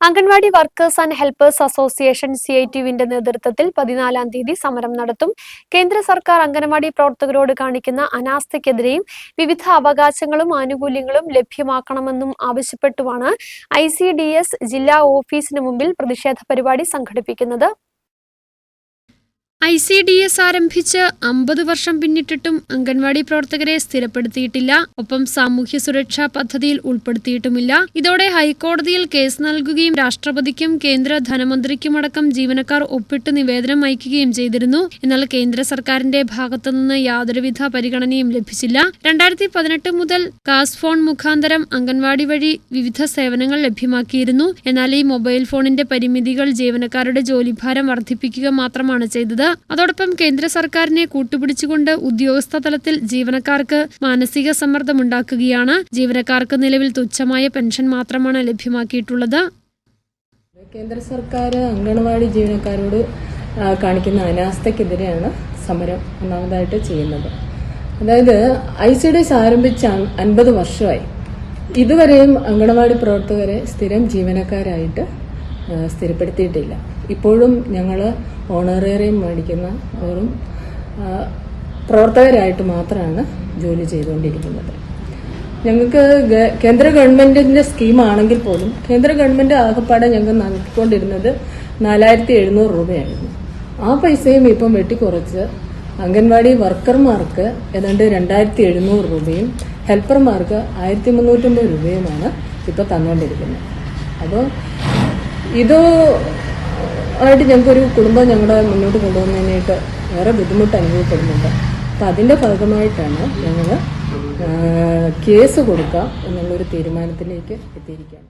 Anganwadi workers and helpers association C I ടിയുവിന്റെ നേതൃത്വത്തിൽ പതിനാലാം തീയതി സമരം നടത്തും. കേന്ദ്ര സർക്കാർ അംഗൻവാടി പ്രവർത്തകരോട് കാണിക്കുന്ന അനാസ്ഥയ്ക്കെതിരെയും വിവിധ അവകാശങ്ങളും ആനുകൂല്യങ്ങളും ലഭ്യമാക്കണമെന്നും ആവശ്യപ്പെട്ടുമാണ് ഐ ജില്ലാ ഓഫീസിന് മുമ്പിൽ പ്രതിഷേധ പരിപാടി സംഘടിപ്പിക്കുന്നത്. ഐ സി ഡി എസ് ആരംഭിച്ച് അമ്പത് വർഷം പിന്നിട്ടിട്ടും അംഗൻവാടി പ്രവർത്തകരെ സ്ഥിരപ്പെടുത്തിയിട്ടില്ല. ഒപ്പം സാമൂഹ്യ സുരക്ഷാ പദ്ധതിയിൽ ഉൾപ്പെടുത്തിയിട്ടുമില്ല. ഇതോടെ ഹൈക്കോടതിയിൽ കേസ് നൽകുകയും രാഷ്ട്രപതിക്കും കേന്ദ്ര ധനമന്ത്രിക്കുമടക്കം ജീവനക്കാർ ഒപ്പിട്ട് നിവേദനം അയക്കുകയും ചെയ്തിരുന്നു. എന്നാൽ കേന്ദ്ര സർക്കാരിന്റെ ഭാഗത്തുനിന്ന് യാതൊരുവിധ പരിഗണനയും ലഭിച്ചില്ല. രണ്ടായിരത്തി പതിനെട്ട് മുതൽ കാസ് ഫോൺ മുഖാന്തരം അംഗൻവാടി വഴി വിവിധ സേവനങ്ങൾ ലഭ്യമാക്കിയിരുന്നു. എന്നാൽ ഈ മൊബൈൽ ഫോണിന്റെ പരിമിതികൾ ജീവനക്കാരുടെ ജോലിഭാരം വർദ്ധിപ്പിക്കുക മാത്രമാണ് ചെയ്തത്. അതോടൊപ്പം കേന്ദ്ര സർക്കാരിനെ കൂട്ടുപിടിച്ചുകൊണ്ട് ഉദ്യോഗസ്ഥ തലത്തിൽ ജീവനക്കാർക്ക് മാനസിക സമ്മർദ്ദമുണ്ടാക്കുകയാണ്. ജീവനക്കാർക്ക് നിലവിൽ തുച്ഛമായ പെൻഷൻ മാത്രമാണ് ലഭ്യമാക്കിയിട്ടുള്ളത്. കേന്ദ്ര സർക്കാർ അംഗൻവാടി ജീവനക്കാരോട് കാണിക്കുന്ന അനാസ്ഥക്കെതിരെയാണ് സമരം ഒന്നാമതായിട്ട് ചെയ്യുന്നത്. അതായത് ഐ സി ഡി എസ് ആരംഭിച്ച അൻ- അൻപത് വർഷമായി. ഇതുവരെയും അംഗൻവാടി പ്രവർത്തകരെ സ്ഥിരം ജീവനക്കാരായിട്ട് സ്ഥിരപ്പെടുത്തിയിട്ടില്ല. ഇപ്പോഴും ഞങ്ങൾ ഓണറേറിയം മേടിക്കുന്ന വെറും പ്രവർത്തകരായിട്ട് മാത്രമാണ് ജോലി ചെയ്തുകൊണ്ടിരിക്കുന്നത് ഞങ്ങൾക്ക് കേന്ദ്ര ഗവൺമെന്റിന്റെ സ്കീമാണെങ്കിൽ പോലും കേന്ദ്ര ഗവൺമെന്റ് ആകപ്പാടെ ഞങ്ങൾക്ക് നൽകിക്കൊണ്ടിരുന്നത് നാലായിരത്തി എഴുന്നൂറ് രൂപയായിരുന്നു. ആ പൈസയും ഇപ്പം വെട്ടിക്കുറച്ച് അംഗൻവാടി വർക്കർമാർക്ക് ഏതാണ്ട് രണ്ടായിരത്തി എഴുന്നൂറ് രൂപയും ഹെൽപ്പർമാർക്ക് ആയിരത്തി മുന്നൂറ്റമ്പത് രൂപയുമാണ് ഇപ്പോൾ തന്നുകൊണ്ടിരിക്കുന്നത് അപ്പോൾ ഇത് ആയിട്ട് ഞങ്ങൾക്കൊരു കുടുംബം ഞങ്ങളുടെ മുന്നോട്ട് കൊണ്ടുപോകുന്നതിനായിട്ട് വേറെ ബുദ്ധിമുട്ട് അനുഭവപ്പെടുന്നുണ്ട്. അപ്പം അതിന്റെ ഭാഗമായിട്ടാണ് ഞങ്ങൾ കേസ് കൊടുക്കുക എന്നുള്ളൊരു തീരുമാനത്തിലേക്ക് എത്തിയിരിക്കുകയാണ്.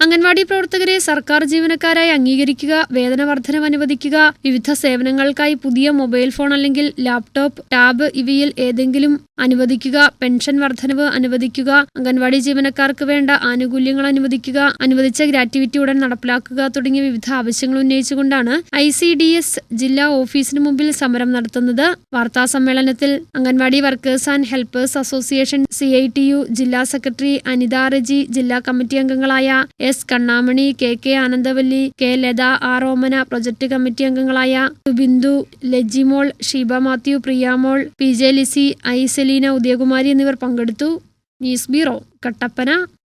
അംഗൻവാടി പ്രവർത്തകരെ സർക്കാർ ജീവനക്കാരായി അംഗീകരിക്കുക വേതന വർധനം അനുവദിക്കുക വിവിധ സേവനങ്ങൾക്കായി പുതിയ മൊബൈൽ ഫോൺ അല്ലെങ്കിൽ ലാപ്ടോപ്പ് ടാബ് ഇവയിൽ ഏതെങ്കിലും അനുവദിക്കുക. പെൻഷൻ വർധനവ് അനുവദിക്കുക. അംഗൻവാടി ജീവനക്കാർക്ക് വേണ്ട ആനുകൂല്യങ്ങൾ അനുവദിക്കുക. അനുവദിച്ച ഗ്രാറ്റുവിറ്റി ഉടൻ നടപ്പിലാക്കുക തുടങ്ങിയ വിവിധ ആവശ്യങ്ങൾ ഉന്നയിച്ചുകൊണ്ടാണ് ഐ സി ഡി എസ് ജില്ലാ ഓഫീസിന് മുമ്പിൽ സമരം നടത്തുന്നത്. വാർത്താ സമ്മേളനത്തിൽ anganwadi workers and helpers association C I T U ജില്ലാ സെക്രട്ടറി അനിത റെജി ജില്ലാ കമ്മിറ്റി അംഗങ്ങളായ S Kannamani K K Anandavalli K Latha R Omana project committee അംഗങ്ങളായ Bindu Lajimol Sheeba Mathew Priyamol P J Lissy I Selina Udayakumari എന്നിവർ പങ്കെടുത്തു. News bureau Kattappana.